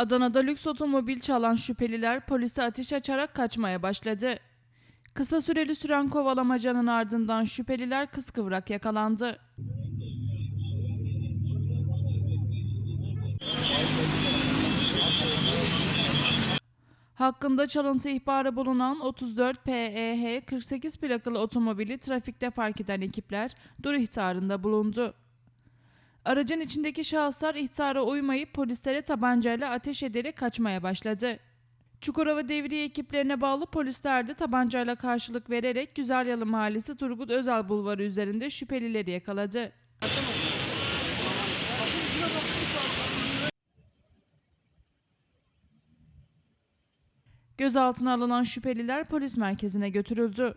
Adana'da lüks otomobil çalan şüpheliler polise ateş açarak kaçmaya başladı. Kısa süreli süren kovalamacanın ardından şüpheliler kıskıvrak yakalandı. Hakkında çalıntı ihbarı bulunan 34 PEH 48 plakalı otomobili trafikte fark eden ekipler dur ihtarında bulundu. Aracın içindeki şahıslar ihtara uymayıp polislere tabancayla ateş ederek kaçmaya başladı. Çukurova Devriye ekiplerine bağlı polisler de tabancayla karşılık vererek Güzelyalı Mahallesi Turgut Özal Bulvarı üzerinde şüphelileri yakaladı. Gözaltına alınan şüpheliler polis merkezine götürüldü.